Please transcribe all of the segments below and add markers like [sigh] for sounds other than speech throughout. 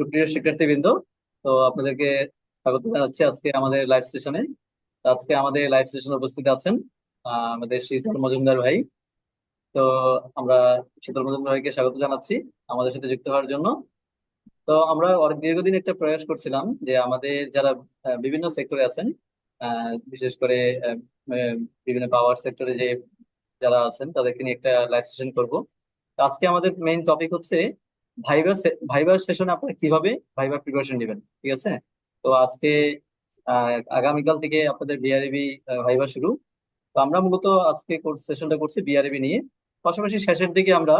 সুপ্রিয় শিক্ষার্থীবৃন্দ, তো আপনাদেরকে স্বাগত জানাচ্ছি আজকে আমাদের লাইভ সেশনে আজকে আমাদের লাইভ সেশনে উপস্থিত আছেন আমাদের শীতল মজুমদার ভাই। তো আমরা শীতল মজুমদার ভাইকে স্বাগত জানাচ্ছি আমাদের সাথে যুক্ত হওয়ার জন্য। তো আমরা অনেক দীর্ঘদিন একটা প্রয়াস করছিলাম যে আমাদের যারা বিভিন্ন সেক্টরে আছেন বিশেষ করে বিভিন্ন পাওয়ার সেক্টরে যে যারা আছেন, তাদেরকে নিয়ে একটা লাইভ সেশন করব। আজকে আমাদের মেইন টপিক হচ্ছে ভাইবার ভাইবার সেশনে আপনারা কীভাবে ভাইবার প্রিপারেশন নেবেন, ঠিক আছে? তো আজকে আগামীকাল থেকে আপনাদের বিআরবি ভাইবা শুরু। তো আমরা মূলত আজকে সেশনটা করছি বিআরবি নিয়ে। পাশাপাশি শেষের দিকে আমরা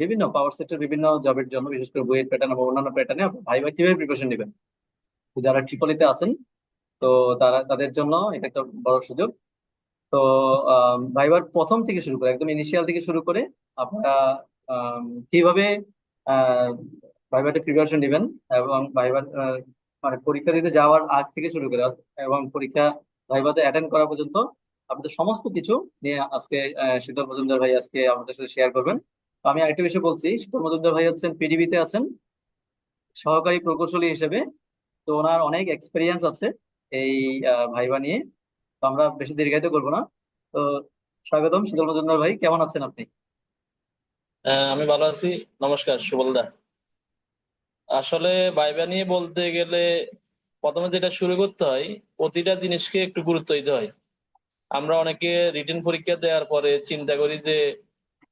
বিভিন্ন পাওয়ার সেক্টর বিভিন্ন জবের জন্য, বিশেষ করে বইয়ের প্যাটার্ন বা অন্যান্য প্যাটার্নে ভাইবা কীভাবে প্রিপারেশন নেবেন। যারা ট্রিপলিতে আছেন, তো তারা, তাদের জন্য এটা একটা বড় সুযোগ। তো ভাইবার প্রথম থেকে শুরু করে, একদম ইনিশিয়াল থেকে শুরু করে আপনারা কীভাবে ভাইবাতে প্রিপারেশন নেবেন এবং আহ, মানে পরীক্ষা দিতে যাওয়ার আগ থেকে শুরু করে এবং পরীক্ষা ভাইবাতে অ্যাটেন্ড করা পর্যন্ত আপনাদের সমস্ত কিছু নিয়ে আজকে শীতল মজুমদার ভাই আজকে আমাদের সাথে শেয়ার করবেন। তো আমি আরেকটা বিষয় বলছি শীতল মজুমদার ভাই হচ্ছেন পিডিবিতে আছেন সহকারী প্রকৌশলী হিসেবে। তো ওনার অনেক এক্সপিরিয়েন্স আছে এই ভাইবা নিয়ে। তো আমরা বেশি দীর্ঘায়িত করব না। তো স্বাগতম শীতল মজুমদার ভাই কেমন আছেন আপনি? আমি ভালো আছি। নমস্কার, সুবলদা। আসলে ভাইবা নিয়ে বলতে গেলে প্রথমে যেটা শুরু করতে হয়, প্রতিটা জিনিসকে একটু গুরুত্ব দিতে হয়। আমরা অনেকে রিটেন পরীক্ষা দেওয়ার পরে চিন্তা করি যে,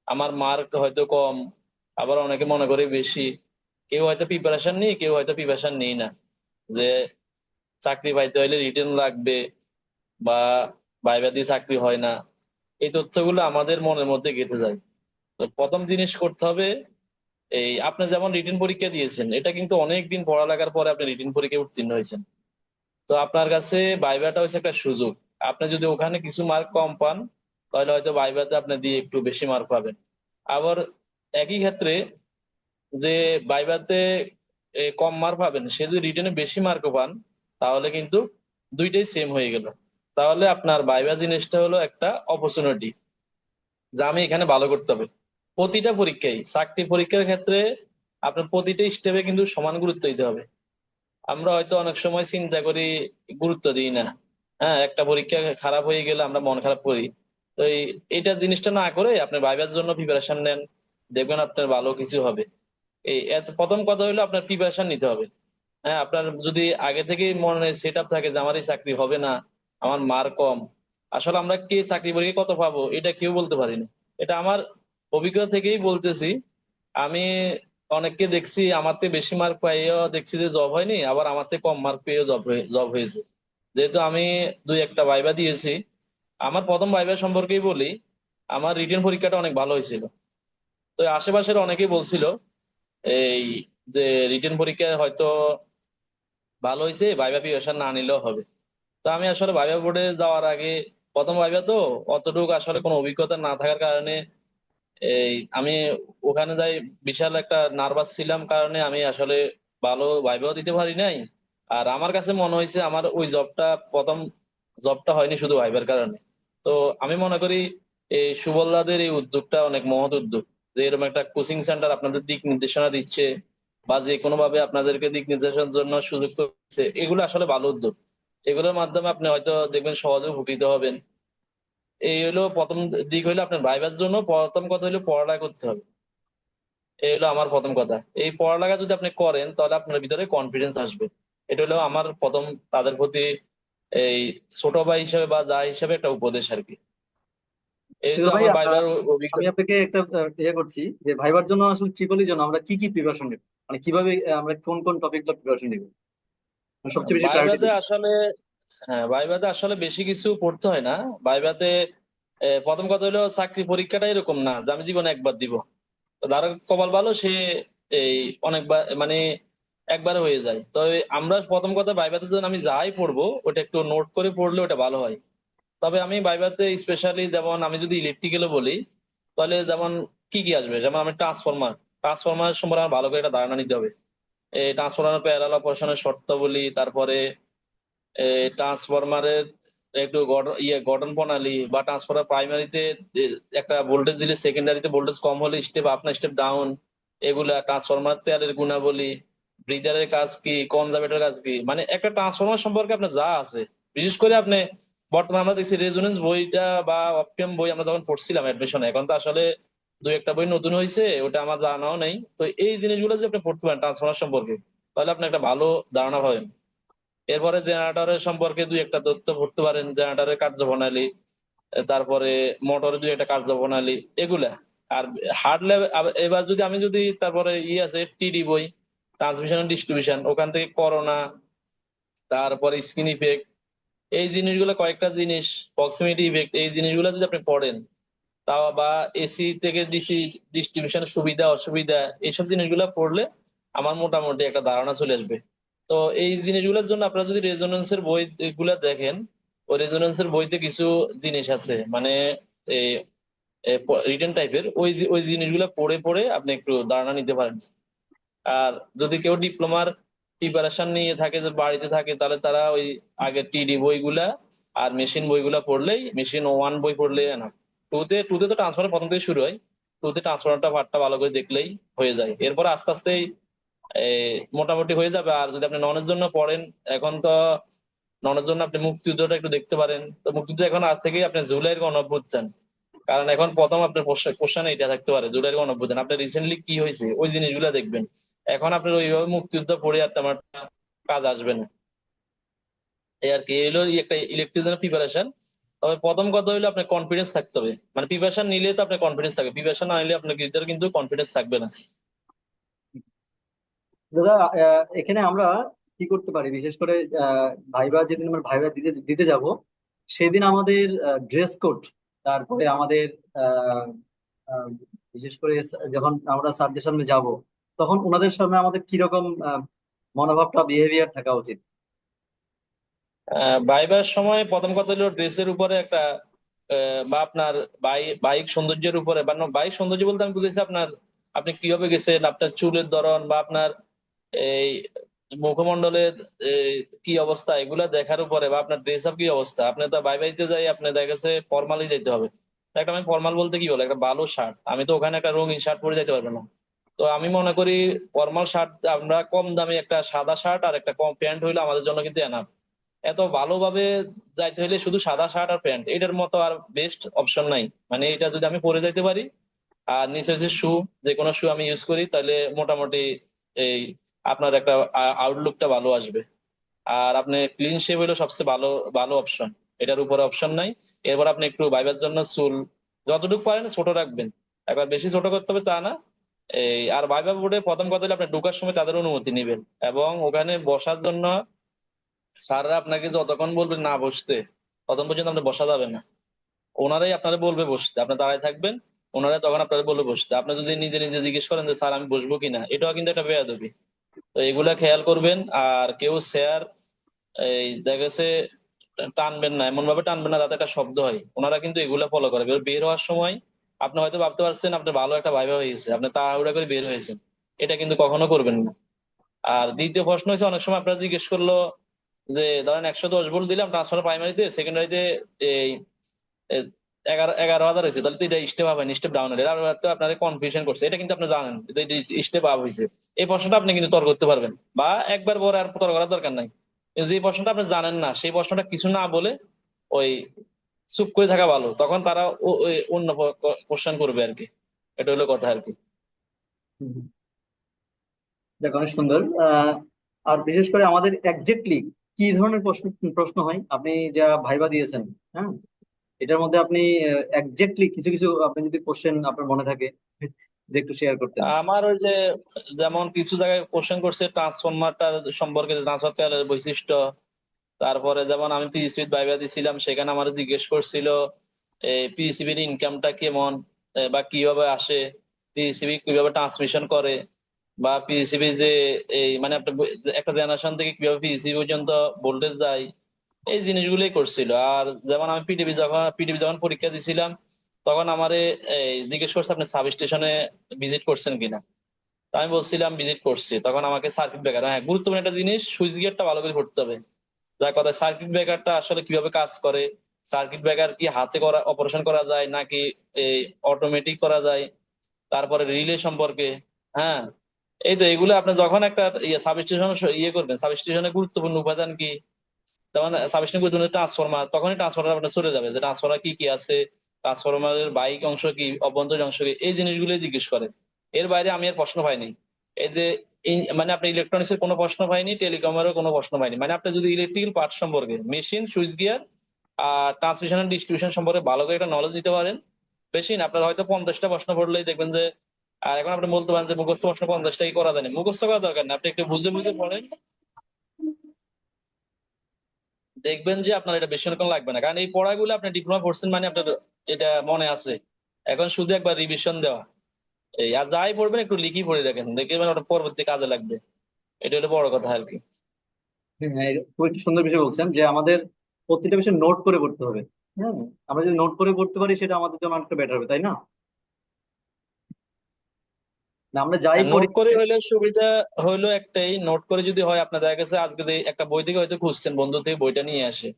আমার মার্ক হয়তো কম, আবার অনেকে মনে করে বেশি। কেউ হয়তো প্রিপারেশন নিই, কেউ হয়তো প্রিপারেশন নেই না। যে চাকরি পাইতে হলে রিটেন লাগবে বা ভাইবা দিয়ে চাকরি হয় না। এই তথ্যগুলো আমাদের মনের মধ্যে গেঁথে যায়। প্রথম জিনিস করতে হবে এই আপনি যেমন রিটেন পরীক্ষা দিয়েছেন এটা কিন্তু অনেক দিন পড়ালেখার পরে আপনি রিটেন পরীক্ষায় উত্তীর্ণ হয়েছেন। তো আপনার কাছে ভাইভাটা হচ্ছে একটা সুযোগ। আপনি যদি ওখানে কিছু মার্ক কম পান তাহলে হয়তো ভাইভাতে আপনি দিয়ে একটু বেশি মার্ক পাবেন। আবার একই ক্ষেত্রে যে এ, কম মার্ক পাবেন সে যদি রিটেনে বেশি মার্ক পান তাহলে কিন্তু দুইটাই সেম হয়ে গেল। তাহলে আপনার ভাইভা জিনিসটা হলো একটা অপরচুনিটি যা আমি এখানে ভালো করতে হবে। প্রতিটা পরীক্ষায় চাকরি পরীক্ষার ক্ষেত্রে আপনার প্রতিটা স্টেপে কিন্তু সমান গুরুত্ব দিতে হবে। আমরা হয়তো অনেক সময় চিন্তা করি, গুরুত্ব দিই না। হ্যাঁ একটা পরীক্ষা খারাপ হয়ে গেলে আমরা মন খারাপ করি। তো এই- এইটা জিনিসটা না করে আপনি ভাইবার জন্য প্রিপারেশন নেন। দেখবেন আপনার ভালো কিছু হবে। এই প্রথম কথা হলো আপনার প্রিপারেশন নিতে হবে। হ্যাঁ আপনার যদি আগে থেকেই মনে সেট আপ থাকে যে আমার এই চাকরি হবে না, আমার মার কম, আসলে আমরা কে চাকরি পরীক্ষায় কত পাবো? এটা কেউ বলতে পারি না এটা আমার অভিজ্ঞতা থেকেই বলতেছি, আমি অনেককে দেখছি, আমার থেকে বেশি মার্ক পাইয়েও দেখছি যে জব হয়নি, আবার আমার থেকে কম মার্ক পেয়েও জব জব হয়েছে। যেহেতু আমি দুই একটা ভাইবা দিয়েছি, আমার প্রথম ভাইবা সম্পর্কেই বলি, আমার রিটেন পরীক্ষাটা অনেক ভালো হয়েছিল। তো আশেপাশের অনেকেই বলছিল, এই যে রিটেন পরীক্ষায় হয়তো ভালো হয়েছে ভাইবা প্রিপারেশন না নিলেও হবে। তো আমি আসলে ভাইবা বোর্ডে যাওয়ার আগে, প্রথম ভাইবা তো অতটুকু আসলে কোনো অভিজ্ঞতা না থাকার কারণে এই, আমি ওখানে যাই, বিশাল একটা নার্ভাস ছিলাম কারণে আমি আসলে ভালো ভাইবাও দিতে পারি নাই। আর আমার কাছে মনে হয়েছে আমার ওই জবটা প্রথম জবটা হয়নি শুধু ভাইবার কারণে। তো আমি মনে করি এই সুবলদাদের এই উদ্যোগটা অনেক মহৎ উদ্যোগ। যে এরকম একটা কোচিং সেন্টার আপনাদের দিক নির্দেশনা দিচ্ছে বা যে কোনো ভাবে আপনাদেরকে দিক নির্দেশনার জন্য সুযোগ করছে, এগুলো আসলে ভালো উদ্যোগ। এগুলোর মাধ্যমে আপনি হয়তো দেখবেন সহজে উপকৃত হবেন। এই হলো প্রথম দিক হলো আপনার ভাইবার জন্য প্রথম কথা হলো পড়ালেখা করতে হবে। এই হলো আমার প্রথম কথা। এই পড়ালেখা যদি আপনি করেন তাহলে আপনার ভিতরে কনফিডেন্স আসবে। এটা হলো আমার প্রথম তাদের প্রতি এই ছোট ভাই হিসাবে বা যা হিসাবে একটা উপদেশ আর কি। আমি আপনাকে একটা ইয়ে করছি যে ভাইবার জন্য আসলে ট্রিপলির জন্য আমরা কি কি প্রিপারেশন নেব? মানে কীভাবে আমরা কোন কোন টপিকগুলো প্রিপারেশন নেব? মানে সবচেয়ে বেশি আসলে হ্যাঁ ভাইভাতে আসলে বেশি কিছু পড়তে হয় না। ভাইভাতে আহ, প্রথম কথা হলো চাকরি পরীক্ষাটা এরকম না যে আমি জীবনে একবার দিব। তো কপাল ভালো সে এই অনেকবার মানে একবার হয়ে যায়। তবে আমরা প্রথম কথা ভাইভাতে যখন আমি যাই পড়ব ওটা একটু নোট করে পড়লে ওটা ভালো হয়। তবে আমি ভাইভাতে স্পেশালি যেমন আমি যদি ইলেকট্রিক্যালও বলি তাহলে যেমন কি কি আসবে? যেমন আমি ট্রান্সফরমার ট্রান্সফরমার সম্পর্কে আমার ভালো করে একটা ধারণা নিতে হবে। এই ট্রান্সফরমার প্যারালাল অপারেশনের শর্তাবলী তারপরে ট্রান্সফরমারের একটু ইয়ে গঠন প্রণালী বা ট্রান্সফরমার প্রাইমারিতে একটা ভোল্টেজ দিলে সেকেন্ডারিতে ভোল্টেজ কম হলে স্টেপ আপনার স্টেপ ডাউন এগুলা ট্রান্সফরমার তেলের গুণাবলী ব্রিদারের কাজ কি কনজারভেটরের কাজ কি? মানে একটা ট্রান্সফরমার সম্পর্কে আপনার যা আছে, বিশেষ করে আপনি বর্তমানে আমরা দেখছি রেজোনেন্স বইটা বা অপটিয়াম বই আমরা যখন পড়ছিলাম অ্যাডমিশনে এখন তো আসলে দুই একটা বই নতুন হয়েছে ওটা আমার জানাও নেই। তো এই জিনিসগুলো যদি আপনি পড়তে পারেন ট্রান্সফরমার সম্পর্কে, তাহলে আপনি একটা ভালো ধারণা পাবেন। এরপরে জেনারেটরের সম্পর্কে দুই একটা তথ্য পড়তে পারেন। জেনারেটরের কার্যপ্রণালী, তারপরে মোটরের দুই একটা কার্যপ্রণালী, এগুলা। আর হার্ড লেভেল এবার যদি আমি যদি তারপরে ই আছে টিডি বই ট্রান্সমিশন ডিস্ট্রিবিউশন ওখান থেকে করোনা তারপরে স্কিন ইফেক্ট এই জিনিসগুলো কয়েকটা জিনিস প্রক্সিমিটি ইফেক্ট এই জিনিসগুলো যদি আপনি পড়েন তা বা এসি থেকে ডিসি ডিস্ট্রিবিউশনের সুবিধা, অসুবিধা, এইসব জিনিসগুলো পড়লে আমার মোটামুটি একটা ধারণা চলে আসবে। তো এই জিনিসগুলোর জন্য আপনারা যদি রেজোনেন্সের বই গুলা দেখেন, ওই রেজোনেন্সের বইতে কিছু জিনিস আছে। মানে এই রিটেন টাইপের ওই ওই জিনিসগুলো পড়ে পড়ে আপনি একটু ধারণা নিতে পারেন। আর যদি কেউ ডিপ্লোমার প্রিপারেশন নিয়ে থাকে, যে বাড়িতে থাকে, তাহলে তারা ওই আগের টিডি বইগুলা আর মেশিন বইগুলা পড়লেই মেশিন ওয়ান বই পড়লে না টুতে টুতে তো ট্রান্সফার প্রথম থেকে শুরু হয়। টুতে ট্রান্সফারটা পার্টটা ভালো করে দেখলেই হয়ে যায়। এরপর আস্তে আস্তে মোটামুটি হয়ে যাবে। আর যদি আপনি ননের জন্য পড়েন, এখন তো ননের জন্য আপনি মুক্তিযুদ্ধটা একটু দেখতে পারেন। তো মুক্তিযুদ্ধ এখন আজ থেকেই আপনি জুলাইয়ের গণঅভ্যুত্থান। কারণ এখন প্রথম আপনার কোশ্চেন এটা থাকতে পারে, জুলাইয়ের গণঅভ্যুত্থান। আপনি রিসেন্টলি কি হয়েছে? ওই জিনিসগুলো দেখবেন। এখন আপনার ওইভাবে মুক্তিযুদ্ধ পড়ে আর তেমন কাজ আসবে না। এই আর কি, এই হলো একটা ইলেকট্রিশিয়ানের প্রিপারেশন তবে প্রথম কথা হলো আপনার কনফিডেন্স থাকতে হবে। মানে প্রিপারেশন নিলে তো আপনার কনফিডেন্স থাকবে প্রিপারেশন না নিলে আপনার কিন্তু কনফিডেন্স থাকবে না। দাদা এখানে আমরা কি করতে পারি? বিশেষ করে ভাইবা যেদিন আমরা ভাইবা দিতে দিতে যাব সেদিন আমাদের ড্রেস কোড তারপরে আমাদের বিশেষ করে যখন আমরা স্যারদের সামনে যাব তখন ওনাদের সামনে আমাদের কীরকম মনোভাবটা বিহেভিয়ার থাকা উচিত? আহ, বাইবার সময় প্রথম কথা হলো ড্রেসের উপরে একটা বা আপনার বাইক সৌন্দর্যের উপরে বা বাইক সৌন্দর্য বলতে আমি বুঝেছি আপনার আপনি কীভাবে গেছেন আপনার চুলের ধরন বা আপনার এই মুখমণ্ডলের এই, কি অবস্থা এগুলা দেখার উপরে বা আপনার ড্রেস আপ কি অবস্থা? আপনি তো বাই বাইতে যাই আপনি দেখা গেছে ফর্মালি যেতে হবে। একটা আমি ফর্মাল বলতে কি বলে? একটা ভালো শার্ট আমি তো ওখানে একটা রঙিন শার্ট পরে যেতে পারব না। তো আমি মনে করি ফর্মাল শার্ট আমরা কম দামে একটা সাদা শার্ট আর একটা কম প্যান্ট হইলে আমাদের জন্য কিন্তু এনাফ এত ভালোভাবে যাইতে হইলে শুধু সাদা শার্ট আর প্যান্ট এটার মতো আর বেস্ট অপশন নাই। মানে এটা যদি আমি পরে যাইতে পারি আর নিচে হচ্ছে শু যে কোনো শু আমি ইউজ করি তাহলে মোটামুটি এই আপনার একটা আউটলুকটা ভালো আসবে। আর আপনি ক্লিন শেভ হলো সবচেয়ে ভালো ভালো অপশন এটার উপরে অপশন নাই। এরপর আপনি একটু ভাইবার জন্য চুল, যতটুকু পারেন ছোট রাখবেন। একবার বেশি ছোট করতে হবে তা না। এই, আর ভাইবা বোর্ডে প্রথম কথা হলে আপনি ঢোকার সময় তাদের অনুমতি নেবেন। এবং ওখানে বসার জন্য স্যাররা আপনাকে যতক্ষণ বলবেন না বসতে, ততক্ষণ পর্যন্ত আপনি বসা যাবে না। ওনারাই আপনারা বলবে বসতে। আপনি দাঁড়ায় থাকবেন, ওনারাই তখন আপনারা বলবে বসতে। আপনি যদি নিজে নিজে জিজ্ঞেস করেন যে, স্যার, আমি বসবো কিনা? এটাও কিন্তু একটা বেয়াদবি। তো এগুলা খেয়াল করবেন, আর কেউ স্যার এই দেখা গেছে টানবেন না এমন ভাবে টানবেন না যাতে একটা শব্দ হয়। ওনারা কিন্তু এগুলা ফলো করে। বের হওয়ার সময় আপনি হয়তো ভাবতে পারছেন আপনার ভালো একটা ভাইবা হয়ে গেছে আপনি তাড়াহুড়া করে বের হয়েছেন। এটা কিন্তু কখনো করবেন না। আর দ্বিতীয় প্রশ্ন হচ্ছে, অনেক সময় আপনারা জিজ্ঞেস করল যে, ধরেন একশো দশ ভোল্ট দিলাম ট্রান্সফার প্রাইমারিতে সেকেন্ডারিতে এই এগারো এগারো হাজার হয়েছে, তাহলে তো এটা স্টেপ হবে স্টেপ ডাউন হলে। হয়তো আপনার কনফিউশন করছে, এটা কিন্তু আপনি জানেন স্টেপ আপ হয়েছে। এই প্রশ্নটা আপনি কিন্তু তর্ক করতে পারবেন, বা একবার পরে আর তর্ক করার দরকার নাই। যে প্রশ্নটা আপনি জানেন না, সেই প্রশ্নটা কিছু না বলে ওই চুপ করে থাকা ভালো, তখন তারা অন্য কোশ্চেন করবে আর কি। এটা হলো কথা আর কি। দেখ, অনেক সুন্দর। আর বিশেষ করে আমাদের একজ্যাক্টলি কি ধরনের প্রশ্ন প্রশ্ন হয়? আপনি যা ভাইবা দিয়েছেন হ্যাঁ? এটার মধ্যে আপনি একজ্যাক্টলি কিছু কিছু আপনি যদি কোশ্চেন আপনার মনে থাকে, [laughs] যে একটু শেয়ার করতেন। আমার ওই যে, যেমন কিছু জায়গায় কোশ্চেন করছে ট্রান্সফরমারটার সম্পর্কে ট্রান্সফার বৈশিষ্ট্য, তারপরে যেমন আমি পিএসসিবির ভাইবা দিছিলাম, সেখানে আমার জিজ্ঞেস করছিল এই পিএসসিবির ইনকামটা কেমন বা কীভাবে আসে পিএসসিবি কীভাবে ট্রান্সমিশন করে, বা পিএসসিবি যে, এই মানে একটা জেনারেশন থেকে কীভাবে পিএসসিবি পর্যন্ত ভোল্টেজ যায় এই জিনিসগুলোই করছিল। আর যেমন আমি পিটিভি যখন পিটিভি যখন পরীক্ষা দিছিলাম, তখন আমারে জিজ্ঞেস করছে, আপনি সাব স্টেশনে ভিজিট করছেন কিনা? আমি বলছিলাম ভিজিট করছি। তখন আমাকে সার্কিট ব্রেকার হ্যাঁ গুরুত্বপূর্ণ একটা জিনিস, সুইচ গিয়ারটা ভালো করে পড়তে হবে। যার কথা সার্কিট ব্রেকারটা আসলে কীভাবে কাজ করে? সার্কিট ব্রেকার কি হাতে করা অপারেশন করা যায় নাকি, এই অটোমেটিক করা যায়? তারপরে রিলে সম্পর্কে হ্যাঁ? এই তো এগুলো আপনি যখন একটা ইয়ে সাবস্টেশন ইয়ে করবেন সাবস্টেশনের গুরুত্বপূর্ণ উপাদান কি? যেমন সাবস্টেশন গুরুত্বপূর্ণ ট্রান্সফরমার তখনই ট্রান্সফরমার আপনার চলে যাবে যে ট্রান্সফরমার কি কি আছে ট্রান্সফরমারের বাইক অংশ কি, অভ্যন্তরীণ অংশ কি, এই জিনিসগুলো জিজ্ঞেস করে। এর বাইরে আমি আর প্রশ্ন পাইনি। এই যে মানে আপনি ইলেকট্রনিক্স এর কোনো প্রশ্ন পাইনি টেলিকমেরও কোনো প্রশ্ন পাইনি। মানে আপনি যদি ইলেকট্রিক্যাল পার্ট সম্পর্কে মেশিন সুইচ গিয়ার আর ট্রান্সমিশন এন্ড ডিস্ট্রিবিউশন সম্পর্কে ভালো করে একটা নলেজ দিতে পারেন মেশিন আপনার হয়তো পঞ্চাশটা প্রশ্ন পড়লেই দেখবেন যে, আর এখন আপনি বলতে পারেন যে মুখস্থ প্রশ্ন পঞ্চাশটাই করা দেন মুখস্থ করা দরকার না। আপনি একটু বুঝে বুঝে পড়েন। দেখবেন যে আপনার এটা বেশি অনেকক্ষণ লাগবে না। কারণ এই পড়াগুলো আপনি ডিপ্লোমা করছেন মানে আপনার এটা মনে আছে। এখন শুধু একবার রিভিশন দেওয়া। এই আর যাই পড়বেন একটু লিখি পড়ে রাখেন দেখবেন ওটা পরবর্তী কাজে লাগবে। এটা হলো বড় কথা আর কি। হ্যাঁ, খুব একটি সুন্দর বিষয় বলছেন যে আমাদের প্রতিটা বিষয় নোট করে পড়তে হবে। হ্যাঁ আমরা যদি নোট করে পড়তে পারি সেটা আমাদের জন্য অনেকটা বেটার হবে তাই না? না আমরা যাই নোট করে হলে সুবিধা হলো একটাই। নোট করে যদি হয় আপনার দেখা গেছে আজকে যে একটা বই থেকে হয়তো খুঁজছেন বন্ধু থেকে বইটা নিয়ে আসে।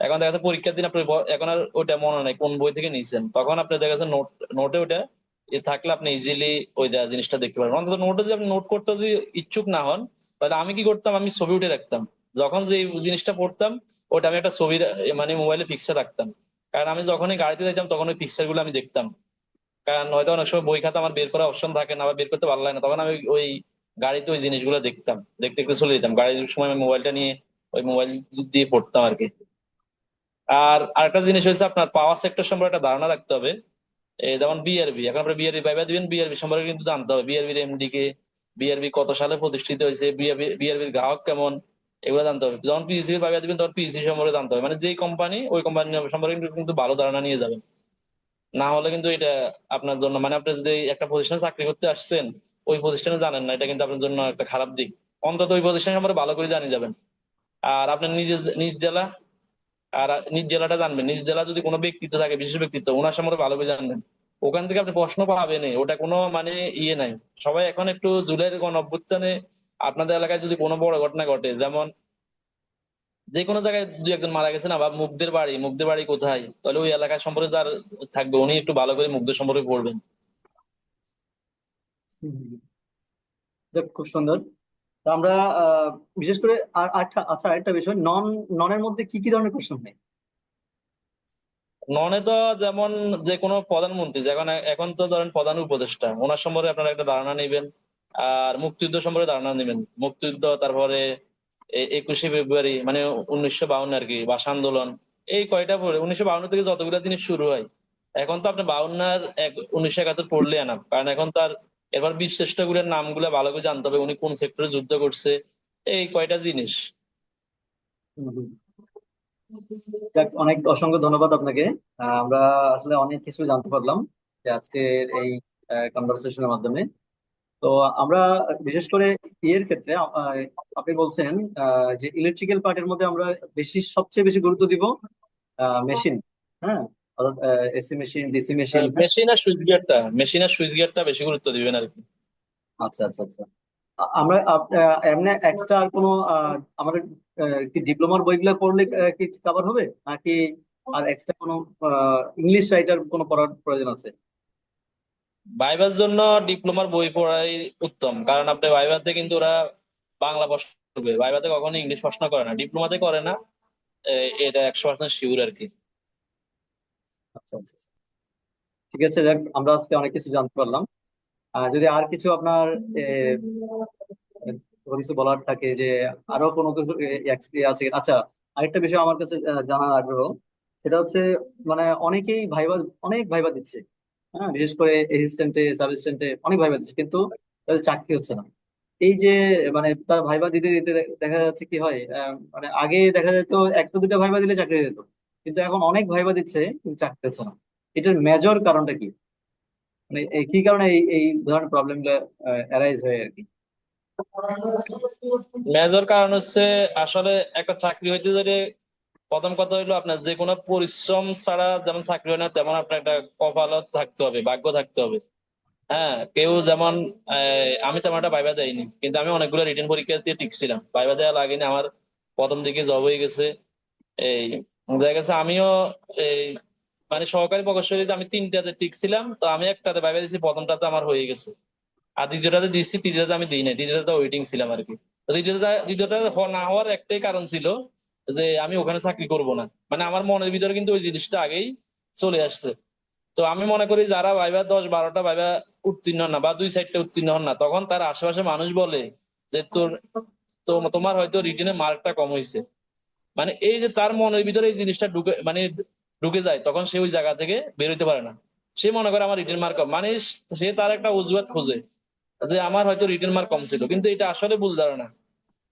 এখন দেখা যাচ্ছে পরীক্ষার দিন আপনার এখন আর ওইটা মনে নাই কোন বই থেকে নিয়েছেন তখন আপনি দেখা যাচ্ছে নোট নোটে ওটা এ থাকলে আপনি ইজিলি ওই জিনিসটা দেখতে পারবেন। অন্তত নোটে যদি আপনি নোট করতে যদি ইচ্ছুক না হন তাহলে আমি কি করতাম? আমি ছবি উঠে রাখতাম। যখন যে জিনিসটা পড়তাম ওটা আমি একটা ছবি মানে মোবাইলে পিকচার রাখতাম। কারণ আমি যখনই গাড়িতে যাইতাম তখন ওই পিকচারগুলো আমি দেখতাম। কারণ হয়তো অনেক সময় বই খাতা আমার বের করার অপশন থাকে না আবার বের করতে ভালো লাগে না। তখন আমি ওই গাড়িতে ওই জিনিসগুলো দেখতাম, দেখতে দেখতে চলে যেতাম। গাড়ির সময় আমি মোবাইলটা নিয়ে ওই মোবাইল দিয়ে পড়তাম আর কি। আর আরেকটা জিনিস হচ্ছে আপনার পাওয়ার সেক্টর সম্পর্কে একটা ধারণা রাখতে হবে। যেমন বিআরবি এখন আপনি বিআরবি পাইবা দিবেন বিআরবি সম্পর্কে কিন্তু জানতে হবে। বিআরবির এমডি কে বিআরবি কত সালে প্রতিষ্ঠিত হয়েছে বিআরবি বিআরবির গ্রাহক কেমন, এগুলো জানতে হবে। যখন পিএসসি পাইবা দিবেন, তখন পিএসসি সম্পর্কে জানতে হবে। মানে যে কোম্পানি ওই কোম্পানি সম্পর্কে কিন্তু ভালো ধারণা নিয়ে যাবেন। না হলে কিন্তু এটা আপনার জন্য মানে আপনি যদি একটা প্রতিষ্ঠানে চাকরি করতে আসছেন, ওই প্রতিষ্ঠানে জানেন না, এটা কিন্তু আপনার জন্য একটা খারাপ দিক। অন্তত ওই প্রতিষ্ঠান সম্পর্কে ভালো করে জানিয়ে যাবেন। আর আপনার নিজের নিজ জেলা, আর নিজ জেলাটা জানবেন। নিজ জেলা যদি কোনো ব্যক্তিত্ব থাকে, বিশেষ ব্যক্তিত্ব, ওনার সম্পর্কে ভালো করে জানবেন। ওখান থেকে আপনি প্রশ্ন পাবেন ওটা কোনো মানে ইয়ে নাই। সবাই এখন একটু জুলাইয়ের গণ অভ্যুত্থানে আপনাদের এলাকায় যদি কোনো বড় ঘটনা ঘটে, যেমন যে কোনো জায়গায় দুই একজন মারা গেছে না বা মুগ্ধের বাড়ি মুগ্ধের বাড়ি কোথায়? তাহলে ওই এলাকা সম্পর্কে যার থাকবে উনি একটু ভালো করে মুগ্ধ সম্পর্কে পড়বেন। খুব সুন্দর। আমরা বিশেষ করে আচ্ছা আরেকটা বিষয় নন ননের মধ্যে কি কি ধরনের কোশ্চেন হয়? ননে তো যেমন যে কোনো প্রধানমন্ত্রী যেমন এখন তো ধরেন প্রধান উপদেষ্টা ওনার সম্পর্কে আপনারা একটা ধারণা নেবেন আর মুক্তিযুদ্ধ সম্পর্কে ধারণা নেবেন। মুক্তিযুদ্ধ তারপরে একুশে ফেব্রুয়ারি মানে উনিশশো বাউন্ন আর কি ভাষা আন্দোলন। এই কয়টা পড়ে? উনিশশো বাউন্ন থেকে যতগুলো জিনিস শুরু হয়, এখন তো আপনি বাউন্ন আর এক, উনিশশো একাত্তর পড়লে না। কারণ এখন তার এবার বীর শ্রেষ্ঠগুলোর নামগুলো ভালো করে জানতে হবে, উনি কোন সেক্টরে যুদ্ধ করছে, এই কয়টা জিনিস। অনেক অসংখ্য ধন্যবাদ আপনাকে। আমরা আসলে অনেক কিছু জানতে পারলাম আজকের এই কনভারসেশনের মাধ্যমে। তো আমরা বিশেষ করে ইয়ের ক্ষেত্রে আপনি বলছেন যে ইলেকট্রিক্যাল পার্টের মধ্যে আমরা বেশি সবচেয়ে বেশি গুরুত্ব দিব মেশিন হ্যাঁ? অর্থাৎ AC machine DC machine machine আর সুইচ গিয়ারটা মেশিন আর সুইচ গিয়ারটা বেশি গুরুত্ব দিবেন আর কি। আচ্ছা আচ্ছা আচ্ছা। আমরা এমনি এক্সট্রা আর কোনো আমাদের কি ডিপ্লোমার বইগুলো পড়লে কি কভার হবে? নাকি আর এক্সট্রা কোনো ইংলিশ রাইটার কোনো পড়ার প্রয়োজন আছে? ভাইবার জন্য ডিপ্লোমার বই পড়াই উত্তম। কারণ আপনি ভাইভাতে কিন্তু ওরা বাংলা প্রশ্ন করবে। ভাইভাতে কখনো ইংলিশ প্রশ্ন করে না। ডিপ্লোমাতে করে না। এটা একশো পার্সেন্ট শিওর আর কি। ঠিক আছে, যাক, আমরা আজকে অনেক কিছু জানতে পারলাম। যদি আর কিছু আপনার কিছু বলার থাকে যে আরও কোনো কিছু আছে আচ্ছা আরেকটা বিষয় আমার কাছে জানার আগ্রহ। সেটা হচ্ছে মানে অনেকেই ভাইবা, অনেক ভাইবা দিচ্ছে। হ্যাঁ বিশেষ করে অ্যাসিস্ট্যান্টে সাব অ্যাসিস্ট্যান্টে অনেক ভাইবা দিচ্ছে, কিন্তু তাদের চাকরি হচ্ছে না। এই যে মানে তার ভাইবা দিতে দিতে দেখা যাচ্ছে কি হয় মানে আগে দেখা যেত একটা দুটো ভাইবা দিলে চাকরি যেত, কিন্তু এখন অনেক ভাইবা দিচ্ছে, কিন্তু চাকরি হচ্ছে না। এটার মেজর কারণটা কি? মানে কি কারণে এই এই ধরনের প্রবলেমগুলো অ্যারাইজ হয় আর কি? মেজর কারণ হচ্ছে আসলে একটা চাকরি হইতে গেলে প্রথম কথা হইল আপনার যে কোনো পরিশ্রম ছাড়া যেমন চাকরি হয় না, তেমন আপনার একটা কপালত থাকতে হবে, ভাগ্য থাকতে হবে। হ্যাঁ কেউ যেমন আমি তেমন একটা ভাইবা দেয়নি, কিন্তু আমি অনেকগুলো রিটেন পরীক্ষা দিয়ে টিকছিলাম। ভাইবা দেওয়া লাগেনি, আমার প্রথম দিকে জব হয়ে গেছে। এই, দেখা গেছে আমিও এই মানে সহকারী প্রকৌশলীতে আমি তিনটাতে টিকছিলাম, তো আমি একটাতে ভাইবা দিয়েছি, প্রথমটাতে আমার হয়ে গেছে। আর দ্বিতীয়টাতে দিচ্ছি তৃতীয়টাতে আমি দিই নাই দ্বিতীয়টাতে ওয়েটিং ছিলাম আর কি। দ্বিতীয়টা দ্বিতীয়টা না হওয়ার একটাই কারণ ছিল যে আমি ওখানে চাকরি করব না। মানে আমার মনের ভিতরে কিন্তু ওই জিনিসটা আগেই চলে আসছে। তো আমি মনে করি যারা ভাইবা দশ বারোটা ভাইবা উত্তীর্ণ হন না বা দুই সাইডটা উত্তীর্ণ হন না, তখন তার আশেপাশে মানুষ বলে যে তোর তোমার হয়তো রিটেনের মার্কটা কম হয়েছে মানে এই যে তার মনের ভিতরে এই জিনিসটা ঢুকে মানে ঢুকে যায়, তখন সে ওই জায়গা থেকে বেরোতে পারে না। সে মনে করে আমার রিটেন মার্ক কম। মানে সে তার একটা অজুহাত খোঁজে যে আমার হয়তো রিটেন মার্ক কম ছিল। কিন্তু এটা আসলে ভুল ধারণা।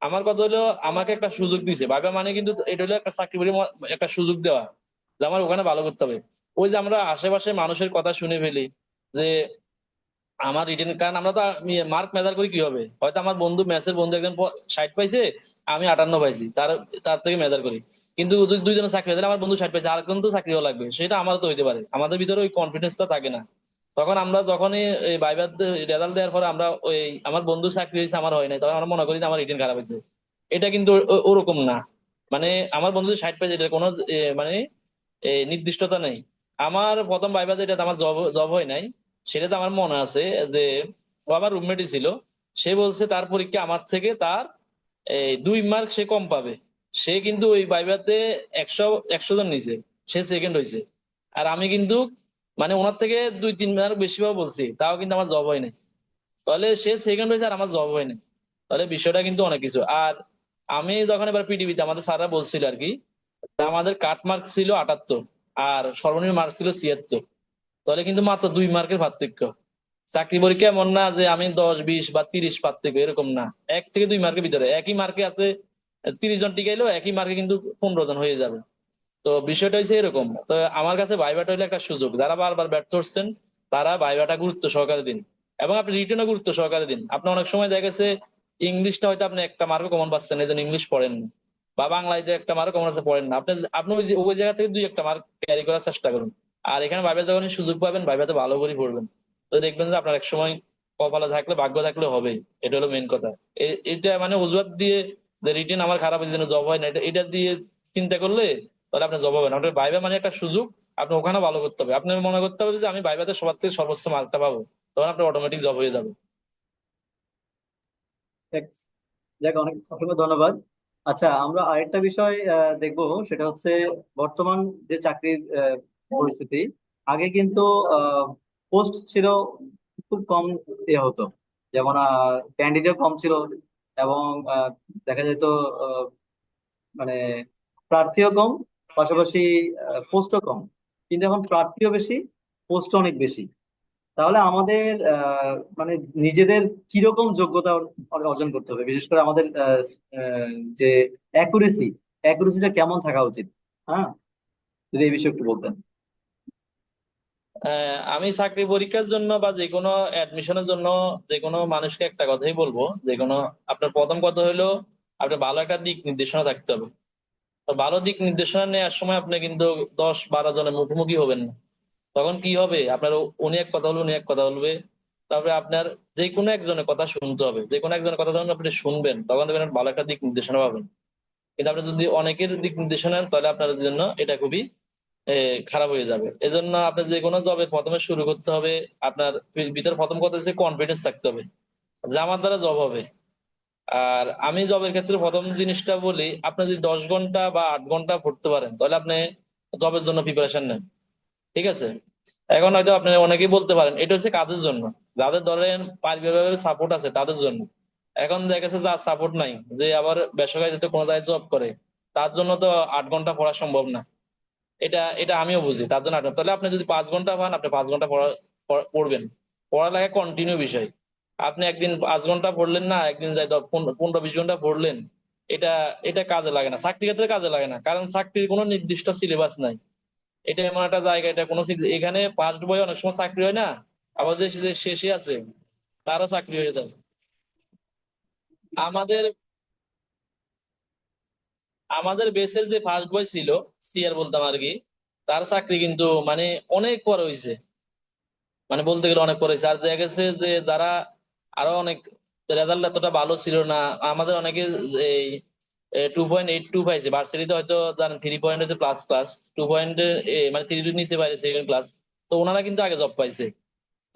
আমার কথা হলো, আমাকে একটা সুযোগ দিছে। ভাইবা মানে কিন্তু এটা হলো একটা চাকরি ম- একটা সুযোগ দেওয়া, যে আমার ওখানে ভালো করতে হবে। ওই যে আমরা আশেপাশে মানুষের কথা শুনে ফেলি, যে আমার রিটেন কারণ আমরা তো মার্ক মেজার করি কি হবে হয়তো আমার বন্ধু ম্যাচের বন্ধু একজন ষাট পাইছে, আমি আটান্ন পাইছি, তার তার থেকে মেজার করি। কিন্তু দুই- দুইজনে চাকরি হলে আমার বন্ধু ষাট পাইছে, আরেকজন তো চাকরিও লাগবে, সেটা আমারও তো হইতে পারে। আমাদের ভিতরে ওই কনফিডেন্সটা থাকে না। তখন আমরা যখনই এই বাইবার রেজাল্ট দেওয়ার পরে আমরা ওই আমার বন্ধু চাকরি হয়েছে, আমার হয় নাই। তখন আমরা মনে করি যে আমার রিটেন খারাপ হয়েছে। এটা কিন্তু ওরকম না। মানে আমার বন্ধু ষাট পাইছে এটা কোনো মানে নির্দিষ্টতা নেই। আমার প্রথম বাইবা যেটা, আমার জব জব হয় নাই, সেটা তো আমার মনে আছে যে ও আমার রুমমেটই ছিল। সে বলছে তার পরীক্ষা আমার থেকে তার দুই মার্ক সে কম পাবে। সে কিন্তু ওই বাইবাতে একশো একশো জন নিছে। সে সেকেন্ড হয়েছে। আর আমি কিন্তু মানে ওনার থেকে দুই, তিন মার্ক বেশি পাবো বলছি, তাও কিন্তু আমার জব হয় নাই। তাহলে সে সেকেন্ড হয়েছে আর আমার জব হয় নাই। তাহলে বিষয়টা কিন্তু অনেক কিছু। আর আমি যখন এবার পিডিবিতে আমাদের স্যাররা বলছিল আর কি আমাদের কাট মার্ক ছিল আটাত্তর আর সর্বনিম্ন মার্ক ছিল ছিয়াত্তর। তাহলে কিন্তু মাত্র দুই মার্কের পার্থক্য। চাকরি পরীক্ষা এমন না যে আমি দশ, বিশ বা তিরিশ পার্থক্য, এরকম না। এক থেকে দুই মার্কের ভিতরে। একই মার্কে আছে তিরিশ জন টিকাইলেও একই মার্কে কিন্তু পনেরো জন হয়ে যাবে। তো বিষয়টা হচ্ছে এরকম। তো আমার কাছে ভাইবাটা হলো একটা সুযোগ। যারা বারবার ব্যর্থ হচ্ছেন, তারা ভাইবাটা গুরুত্ব সহকারে দিন। এবং আপনি রিটেনও গুরুত্ব সহকারে দিন। আপনি অনেক সময় দেখা গেছে, ইংলিশটা হয়তো আপনি একটা মার্কও কমন পাচ্ছেন এই জন্য ইংলিশ পড়েন বা বাংলায় যে একটা মার্ক কমন আছে, পড়েন না। আপনি আপনি ওই ওই জায়গা থেকে দুই একটা মার্ক ক্যারি করার চেষ্টা করুন। আর এখানে ভাইবা যখন সুযোগ পাবেন ভাইবাতে ভালো করে পড়বেন। তো দেখবেন যে আপনার এক সময় কপালে থাকলে, ভাগ্য থাকলে হবে। এটা হলো মেন কথা। এটা মানে অজুহাত দিয়ে যে রিটেন আমার খারাপ হয়েছে জব হয় না, এটা এটা দিয়ে চিন্তা করলে তাহলে আপনার জব হবে না। আপনার ভাইবা মানে একটা সুযোগ আপনি ওখানে ভালো করতে হবে। আপনি মনে করতে হবে যে আমি ভাইবাতে সবার থেকে সর্বোচ্চ মার্কটা পাবো। তখন আপনার অটোমেটিক জব হয়ে যাবে। অনেক অসংখ্য ধন্যবাদ। আচ্ছা আমরা আরেকটা বিষয় দেখব, সেটা হচ্ছে বর্তমান যে চাকরির পরিস্থিতি, আগে কিন্তু পোস্ট ছিল খুব কম এ হতো। যেমন ক্যান্ডিডেট কম ছিল এবং দেখা যেত মানে প্রার্থীও কম। পাশাপাশি পোস্টও কম। কিন্তু এখন প্রার্থীও বেশি পোস্ট অনেক বেশি। তাহলে আমাদের মানে নিজেদের কীরকম যোগ্যতা অর্জন করতে হবে? বিশেষ করে আমাদের যে অ্যাকুরেসি অ্যাকুরেসিটা কেমন থাকা উচিত? হ্যাঁ? যদি এই বিষয়ে একটু বলতেন। আমি চাকরি পরীক্ষার জন্য বা যে কোনো অ্যাডমিশনের জন্য যে কোনো মানুষকে একটা কথাই বলব। যে কোনো, আপনার প্রথম কথা হলো, আপনার ভালো একটা দিক নির্দেশনা থাকতে হবে। ভালো দিক নির্দেশনা নেওয়ার সময় আপনি কিন্তু দশ বারো জনের মুখোমুখি হবেন না। তখন কি হবে? আপনার উনি এক কথা বলবে, উনি এক কথা বলবে। তারপরে আপনার যে কোনো একজনের কথা শুনতে হবে। যে কোনো একজনের কথা যখন আপনি শুনবেন, তখন দেখবেন ভালো একটা দিক নির্দেশনা পাবেন। কিন্তু আপনি যদি অনেকের দিক নির্দেশনা নেন, তাহলে আপনার জন্য এটা খুবই খারাপ হয়ে যাবে। এজন্য আপনার যে কোনো জবের প্রথমে শুরু করতে হবে। আপনার ভিতরে প্রথম কথা হচ্ছে কনফিডেন্স থাকতে হবে। যে আমার দ্বারা জব হবে। আর আমি জবের ক্ষেত্রে প্রথম জিনিসটা বলি, আপনি যদি দশ ঘণ্টা বা আট ঘণ্টা পড়তে পারেন, তাহলে আপনি জবের জন্য প্রিপারেশন নেন। ঠিক আছে? এখন হয়তো আপনি অনেকেই বলতে পারেন, এটা হচ্ছে কাজের জন্য। যাদের ধরেন পারিবারিক সাপোর্ট আছে, তাদের জন্য। এখন দেখা গেছে যার সাপোর্ট নাই, যে আবার বেসরকারিতে কোনো জায়গায় জব করে, তার জন্য তো আট ঘণ্টা পড়া সম্ভব না। এটা এটা আমিও বুঝি, তার জন্য আট ঘণ্টা। তাহলে আপনি যদি পাঁচ ঘণ্টা পান, আপনি পাঁচ ঘণ্টা পড়া পড়- পড়বেন। পড়ালেখা কন্টিনিউ বিষয়। আপনি একদিন পাঁচ ঘণ্টা পড়লেন না, একদিন যাই পনেরো বিশ ঘণ্টা পড়লেন, এটা এটা কাজে লাগে না। চাকরি ক্ষেত্রে কাজে লাগে না, কারণ চাকরির কোনো নির্দিষ্ট সিলেবাস নাই। এটা এমন একটা জায়গা, এটা কোনো এখানে ফার্স্ট বয় অনেক সময় চাকরি হয় না, আবার যে শেষে আছে, তারও চাকরি হয়ে যায়। আমাদের আমাদের বেসের যে ফার্স্ট বয় ছিল সিআর বলতাম আর কি, তার চাকরি কিন্তু মানে অনেক পরে হয়েছে মানে বলতে গেলে অনেক পরে হয়েছে আর দেখা গেছে যে যারা আরও অনেক রেজাল্ট এতটা ভালো ছিল না। আমাদের অনেকে এই টু পয়েন্ট এইট টু পাইছে। ভার্সিটিতে হয়তো জানেন থ্রি পয়েন্ট হচ্ছে প্লাস ক্লাস টু পয়েন্ট মানে থ্রি টু নিচে পাইছে সেকেন্ড ক্লাস তো ওনারা কিন্তু আগে জব পাইছে।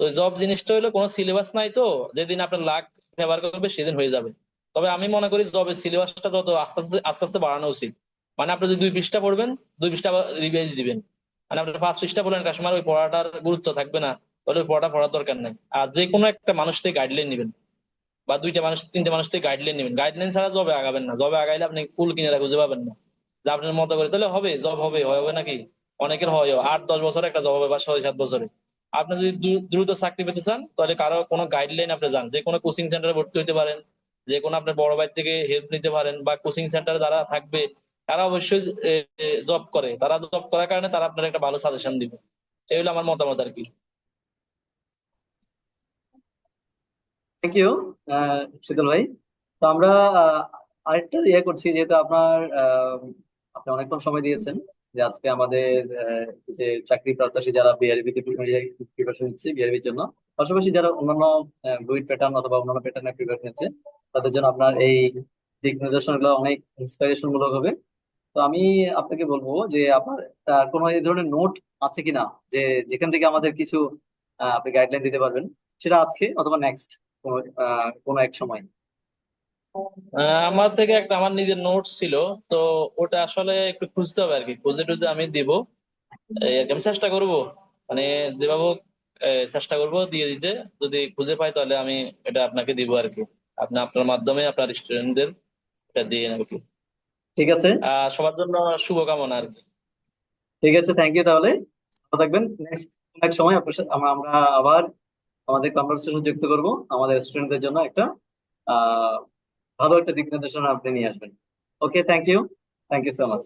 তো জব জিনিসটা হলো কোনো সিলেবাস নাই তো, যেদিন আপনার লাক ফেভার করবে সেদিন হয়ে যাবে। তবে আমি মনে করি জবের সিলেবাসটা যত আস্তে আস্তে আস্তে আস্তে বাড়ানো উচিত। মানে আপনি যদি দুই পৃষ্ঠা পড়বেন, দুই পৃষ্ঠা রিভাইজ দিবেন। মানে আপনি পাঁচ পৃষ্ঠা পড়লেন কাস্টমার ওই পড়াটার গুরুত্ব থাকবে না। তাহলে পড়াটা পড়ার দরকার নাই। আর যে কোনো একটা মানুষ থেকে গাইডলাইন নেবেন। বা দুইটা মানুষ তিনটে মানুষ থেকে গাইডলাইন নেবেন। গাইডলাইন ছাড়া জবে আগাবেন না। জবে আগাইলে আপনি কুল কিনে খুঁজে পাবেন না। যে আপনার মতো করে, তাহলে হবে জব হবে হবে নাকি? অনেকের হয়। আট, দশ বছরে একটা জব হবে বা ছয়, সাত বছরে। আপনি যদি দ্রুত চাকরি পেতে চান, তাহলে কারও কোনো গাইডলাইন আপনি যান। যে কোনো কোচিং সেন্টারে ভর্তি হতে পারেন। যে কোনো আপনার বড় ভাই থেকে হেল্প নিতে পারেন। বা কোচিং সেন্টারে যারা থাকবে, তারা অবশ্যই জব করে। তারা জব করার কারণে তারা আপনার একটা ভালো সাজেশন দিবে। এই হলো আমার মতামত আর কি। থ্যাংক ইউ শীতল ভাই। তো আমরা আহ, আরেকটা ইয়ে করছি যেহেতু আপনার আহ, আপনি অনেকক্ষণ সময় দিয়েছেন যে আজকে আমাদের আহ, যে চাকরি প্রত্যাশী যারা বিআরবি তে প্রিপারেশন নিচ্ছে বিআরবির জন্য পাশাপাশি যারা অন্যান্য বুইট প্যাটার্ন অথবা অন্যান্য প্যাটার্নের প্রিপারেশন নিচ্ছে তাদের জন্য আপনার এই দিক নির্দেশনাগুলো অনেক ইন্সপিরেশন মূলক হবে। তো আমি আপনাকে বলব যে আপনার কোনো এই ধরনের নোট আছে কিনা যে যেখান থেকে আমাদের কিছু আপনি গাইডলাইন দিতে পারবেন সেটা আজকে অথবা নেক্সট কোনো এক সময়? আমার থেকে একটা আমার নিজের নোটস ছিল তো ওটা আসলে একটু খুঁজতে হবে আর কি খুঁজে টুজে আমি দিব। আর আমি চেষ্টা করব। মানে যেভাবে চেষ্টা করব দিয়ে দিতে। যদি খুঁজে পাই তাহলে আমি এটা আপনাকে দিব আর কি আপনি আপনার মাধ্যমে আপনার স্টুডেন্টদের এটা দিয়ে আর কি ঠিক আছে। আহ সবার জন্য শুভকামনা আর কি ঠিক আছে থ্যাংক ইউ তাহলে। ভালো থাকবেন। নেক্সট এক সময় আমরা আবার আমাদের কনভারসেশন যুক্ত করব। আমাদের স্টুডেন্টদের জন্য একটা ভালো একটা দিক নির্দেশনা আপনি নিয়ে আসবেন। Okay thank you thank you so much